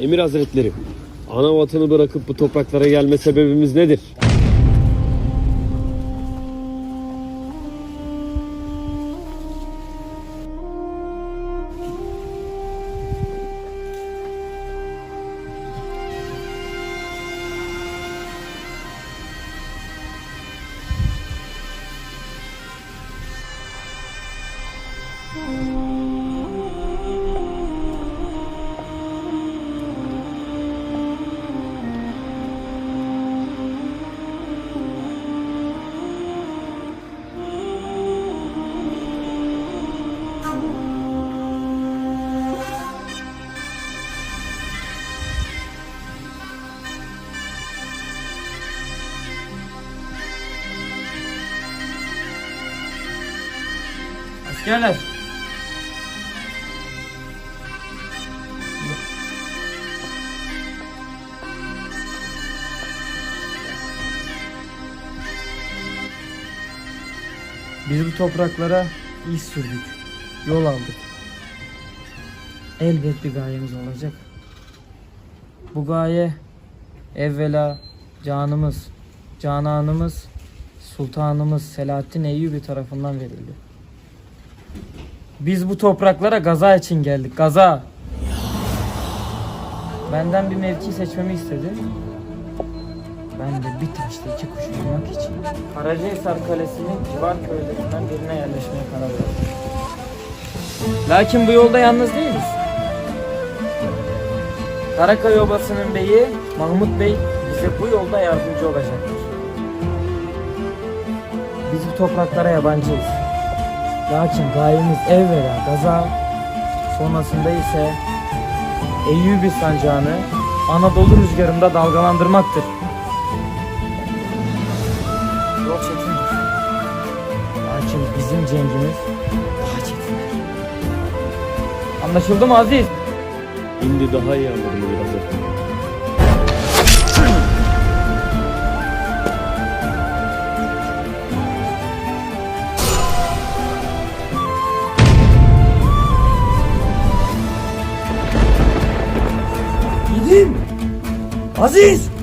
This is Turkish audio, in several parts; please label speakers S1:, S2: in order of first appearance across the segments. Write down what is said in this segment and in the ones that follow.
S1: Emir Hazretleri, ana vatanı bırakıp bu topraklara gelme sebebimiz nedir?
S2: Askerler. Biz bu topraklara iz sürdük. Yol aldık. Elbet bir gayemiz olacak. Bu gaye evvela canımız, cananımız, sultanımız Selahattin Eyyubi tarafından verildi. Biz bu topraklara gaza için geldik. Gaza. Benden bir mevki seçmemi istedi. Ben de bir taşla iki kuş vurmak için Karacahisar Kalesi'nin civar köylerinden birine yerleşmeye karar verdim. Lakin bu yolda yalnız değiliz. Karakaya Obası'nın beyi Mahmut Bey bize bu yolda yardımcı olacaktır. Biz bu topraklara yabancıyız. Lakin gayemiz evvela gaza, sonrasında ise Eyyubi sancağını Anadolu rüzgarında dalgalandırmaktır. Yol çetindir. Lakin bizim cengimiz daha çetindir. Anlaşıldı mı Aziz?
S1: Şimdi daha iyi anladım Hazretleri.
S2: Gidim. Aziz.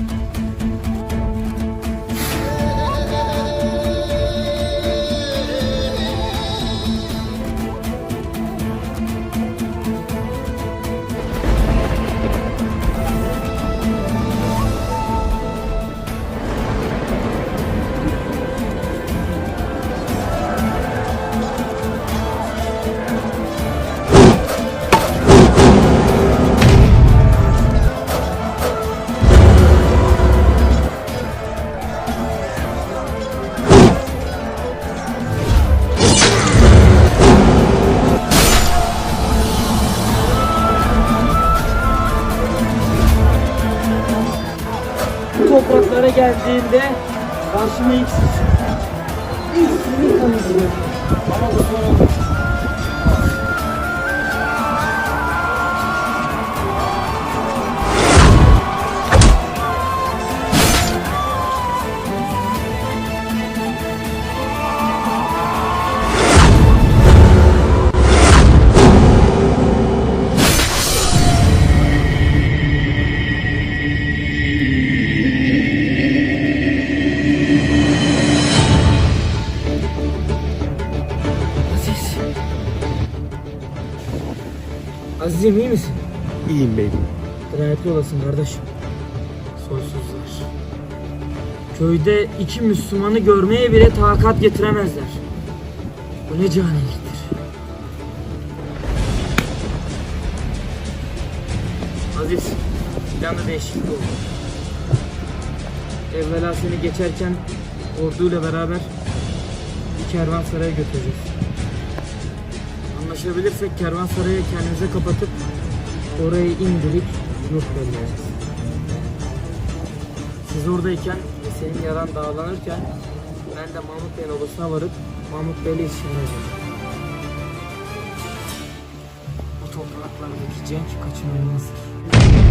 S2: Topraklara geldiğinde karşıma ilk siz. İlk sizin tanıdığınız. Ama bu sonra Aziz'im iyi misin?
S1: İyiyim beyim.
S2: Dirayetli olasın kardeşim. Soysuzlar. Köyde iki Müslümanı görmeye bile takat getiremezler. Bu ne caniliktir. Aziz, planda değişiklik oldu. Evvela seni geçerken orduyla beraber bir kervansaraya götüreceğiz. Anlaşabilirsek kervansarayı kendimize kapatıp orayı indirip yok vereceğiz. Siz oradayken senin yaran dağlanırken ben de Mahmut Bey'in obasına varıp Mahmut Bey'le işinleyeceğim. Bu topraklardaki cenk kaçınılmazdır.